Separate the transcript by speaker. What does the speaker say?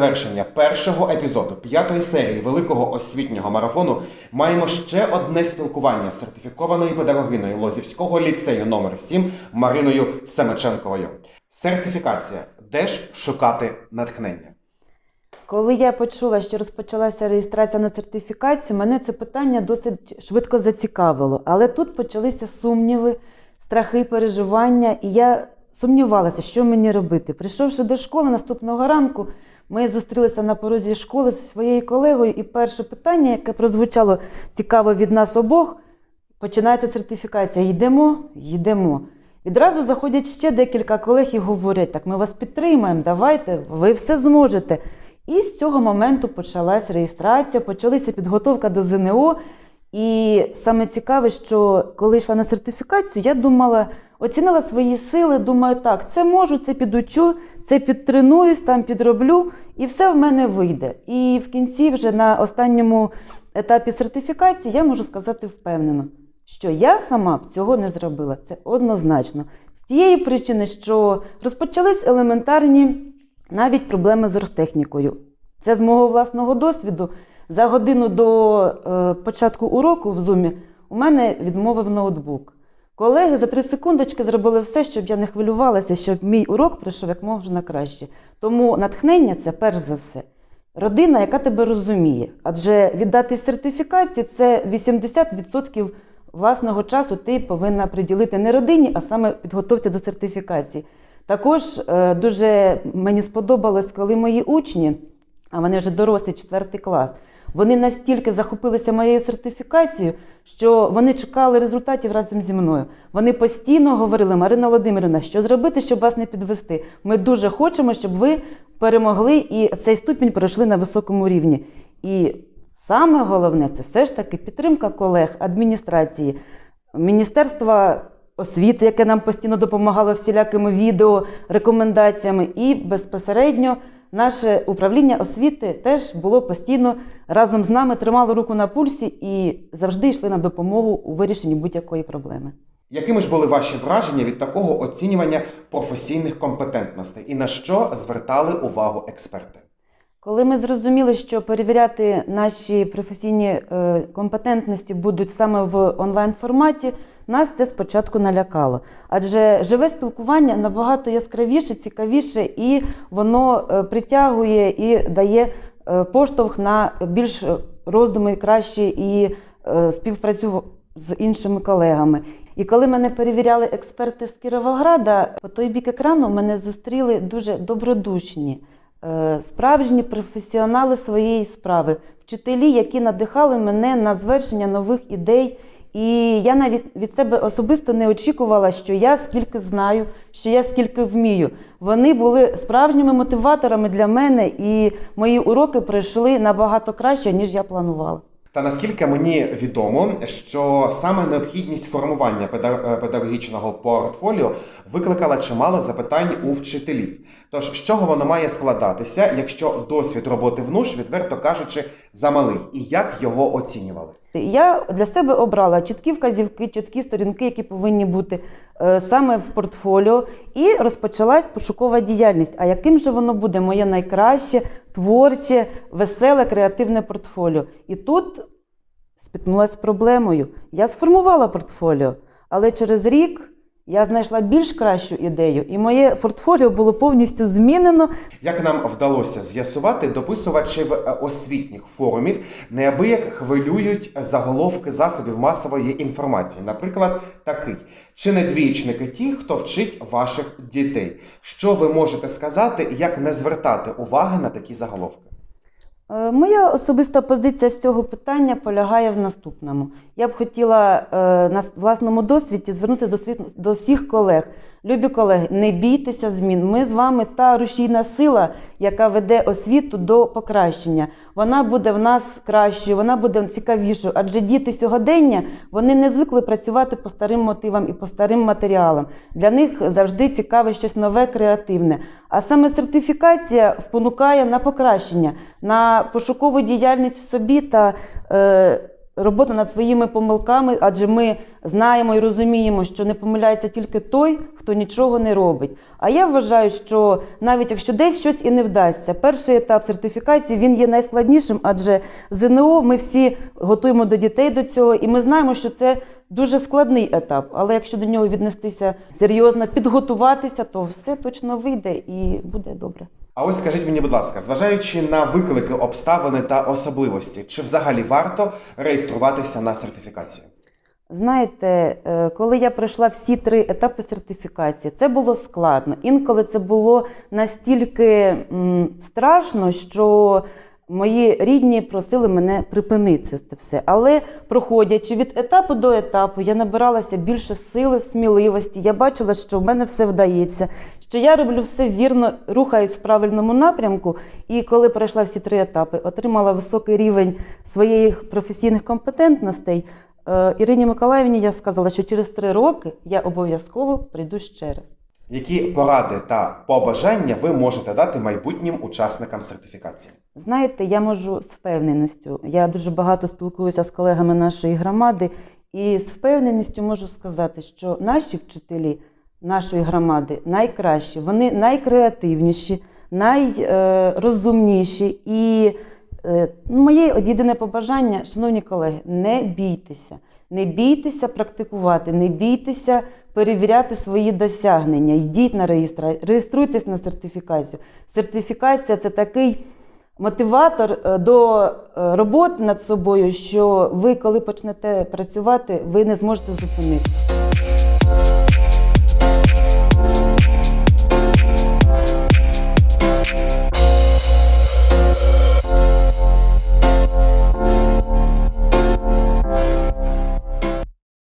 Speaker 1: завершення першого епізоду п'ятої серії великого освітнього марафону маємо ще одне спілкування з сертифікованою педагогиною Лозівського ліцею номер 7 Мариною Семеченковою. Сертифікація. Де ж шукати натхнення?
Speaker 2: Коли я почула, що розпочалася реєстрація на сертифікацію, мене це питання досить швидко зацікавило. Але тут почалися сумніви, страхи, переживання, і я сумнівалася, що мені робити. Прийшовши до школи наступного ранку, ми зустрілися на порозі школи зі своєю колегою, і перше питання, яке прозвучало цікаво від нас обох, починається сертифікація. Йдемо, йдемо. Відразу заходять ще декілька колег і говорять: так, ми вас підтримаємо, давайте, ви все зможете. І з цього моменту почалась реєстрація, почалася підготовка до ЗНО. І саме цікаве, що коли йшла на сертифікацію, я думала, оцінила свої сили, думаю, так, це можу, це підучу, це підтренуюсь, там підроблю, і все в мене вийде. І в кінці, вже на останньому етапі сертифікації, я можу сказати впевнено, що я сама б цього не зробила. Це однозначно. З тієї причини, що розпочались елементарні навіть проблеми з оргтехнікою. Це з мого власного досвіду. За годину до е, початку уроку в зумі у мене відмовив ноутбук. Колеги за три секундочки зробили все, щоб я не хвилювалася, щоб мій урок пройшов як можна краще. Тому натхнення це перш за все. Родина, яка тебе розуміє. Адже віддати сертифікації це 80% власного часу ти повинна приділити не родині, а саме підготовці до сертифікації. Також е, дуже мені сподобалось, коли мої учні, а вони вже дорослі, четвертий клас, вони настільки захопилися моєю сертифікацією, що вони чекали результатів разом зі мною. Вони постійно говорили, Марина Володимирівна, що зробити, щоб вас не підвести. Ми дуже хочемо, щоб ви перемогли і цей ступінь пройшли на високому рівні. І саме головне це все ж таки підтримка колег, адміністрації, міністерства освіти, яке нам постійно допомагало всілякими відео, рекомендаціями, і безпосередньо наше управління освіти теж було постійно разом з нами, тримало руку на пульсі і завжди йшли на допомогу у вирішенні будь-якої проблеми.
Speaker 1: Якими ж були ваші враження від такого оцінювання професійних компетентностей і на що звертали увагу експерти?
Speaker 2: Коли ми зрозуміли, що перевіряти наші професійні е, компетентності будуть саме в онлайн форматі, нас це спочатку налякало. Адже живе спілкування набагато яскравіше, цікавіше, і воно е, притягує і дає е, поштовх на більш роздуми кращі і е, співпрацю з іншими колегами. І коли мене перевіряли експерти з Кіровограда, по той бік екрану мене зустріли дуже добродушні, е, справжні професіонали своєї справи, вчителі, які надихали мене на звершення нових ідей. І я навіть від себе особисто не очікувала, що я скільки знаю, що я скільки вмію. Вони були справжніми мотиваторами для мене, і мої уроки пройшли набагато краще, ніж я планувала.
Speaker 1: Та наскільки мені відомо, що саме необхідність формування е, педагогічного портфоліо викликала чимало запитань у вчителів. Тож з чого воно має складатися, якщо досвід роботи в НУШ, відверто кажучи, замалий, і як його оцінювали?
Speaker 2: Я для себе обрала чіткі вказівки, чіткі сторінки, які повинні бути е, саме в портфоліо, і розпочалась пошукова діяльність. А яким же воно буде моє найкраще, творче, веселе, креативне портфоліо? І тут спіткнулася з проблемою. Я сформувала портфоліо, але через рік я знайшла більш кращу ідею, і моє портфоліо було повністю змінено.
Speaker 1: Як нам вдалося з'ясувати, дописувачів освітніх форумів неабияк хвилюють заголовки засобів масової інформації. Наприклад, такий: чи не двічники ті, хто вчить ваших дітей? Що ви можете сказати, як не звертати уваги на такі заголовки?
Speaker 2: Е, Моя особиста позиція з цього питання полягає в наступному. Я б хотіла е, на власному досвіді звернути до, світ- до всіх колег. Любі колеги, не бійтеся змін. Ми з вами та рушійна сила, яка веде освіту до покращення. Вона буде в нас кращою, вона буде цікавішою. Адже діти сьогодення вони не звикли працювати по старим мотивам і по старим матеріалам. Для них завжди цікаве щось нове, креативне. А саме сертифікація спонукає на покращення, на пошукову діяльність в собі та е, робота над своїми помилками, адже ми знаємо і розуміємо, що не помиляється тільки той, хто нічого не робить. А я вважаю, що навіть якщо десь щось і не вдасться, перший етап сертифікації він є найскладнішим, адже ЗНО ми всі готуємо до дітей до цього, і ми знаємо, що це дуже складний етап. Але якщо до нього віднестися серйозно, підготуватися, то все точно вийде і буде добре.
Speaker 1: А ось скажіть мені, будь ласка, зважаючи на виклики, обставини та особливості, чи взагалі варто реєструватися на сертифікацію?
Speaker 2: Знаєте, е, коли я пройшла всі три етапи сертифікації, це було складно. Інколи це було настільки страшно, що мої рідні просили мене припинити це все. Але проходячи від етапу до етапу, я набиралася більше сили, сміливості. Я бачила, що в мене все вдається, що я роблю все вірно, рухаюсь в правильному напрямку. І коли пройшла всі три етапи, отримала високий рівень своїх професійних компетентностей. Е, Ірині Миколаївні я сказала, що через три роки я обов'язково прийду ще раз.
Speaker 1: Які поради та побажання ви можете дати майбутнім учасникам сертифікації?
Speaker 2: Знаєте, я можу з впевненістю. Я дуже багато спілкуюся з колегами нашої громади, і з впевненістю можу сказати, що наші вчителі нашої громади найкращі, вони найкреативніші, найрозумніші. І е, моє єдине побажання, шановні колеги, не бійтеся. Не бійтеся практикувати, не бійтеся перевіряти свої досягнення. Йдіть на реєстрацію, реєструйтесь на сертифікацію. Сертифікація це такий мотиватор е, до е, роботи над собою, що ви, коли почнете працювати, ви не зможете зупинитися.